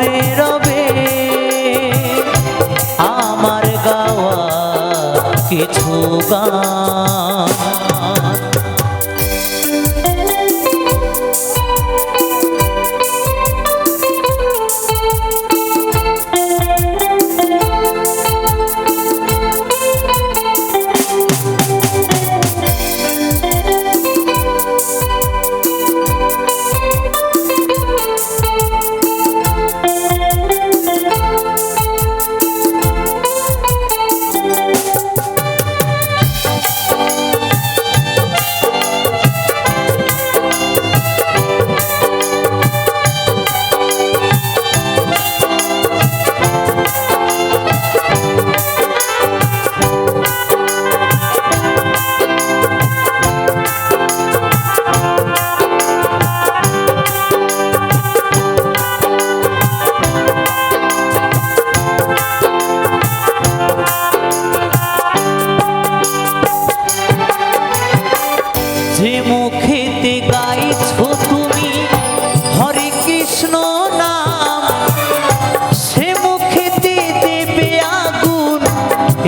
করে আমার গাওয়া কিছু গান।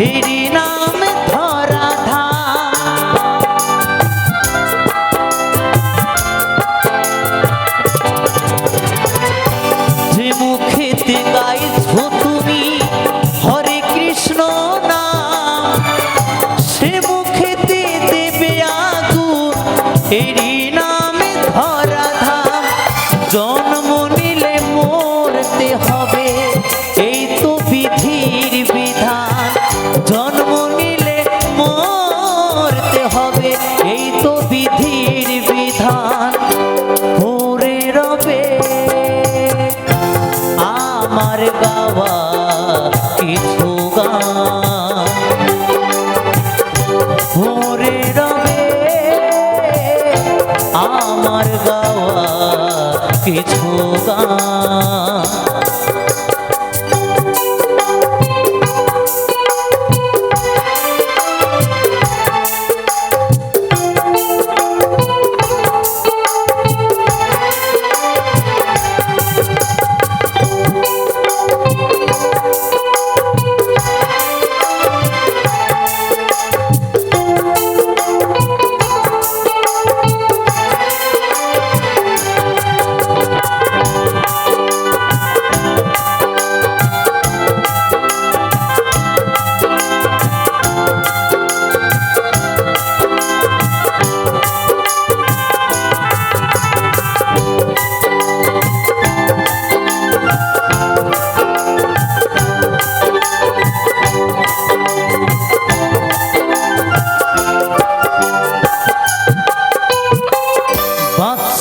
ফিরি মন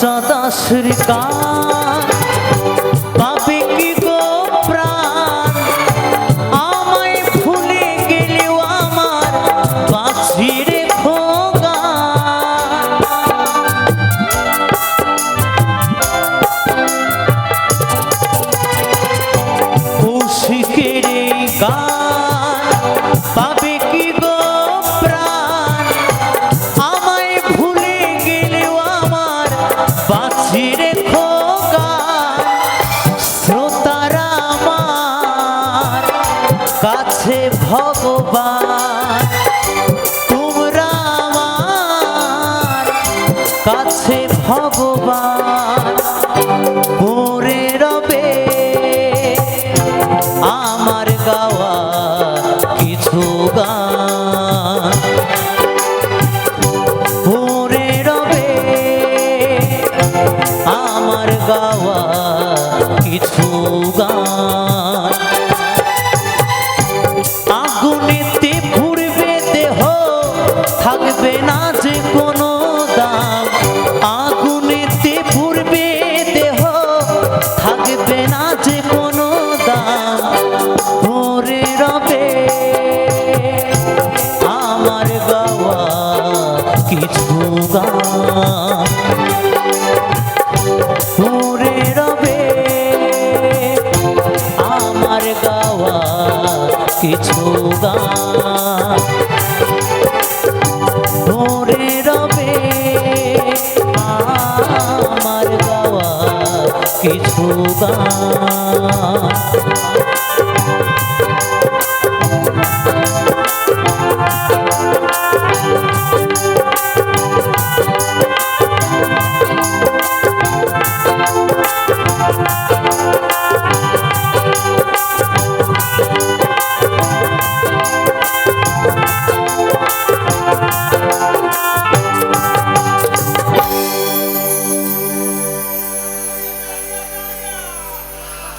সদা শ্রীকা ঝিরে কাছে ভগবান। তোমরা কাছে ভগবান। কিছু গা মাহবুবা Thank you.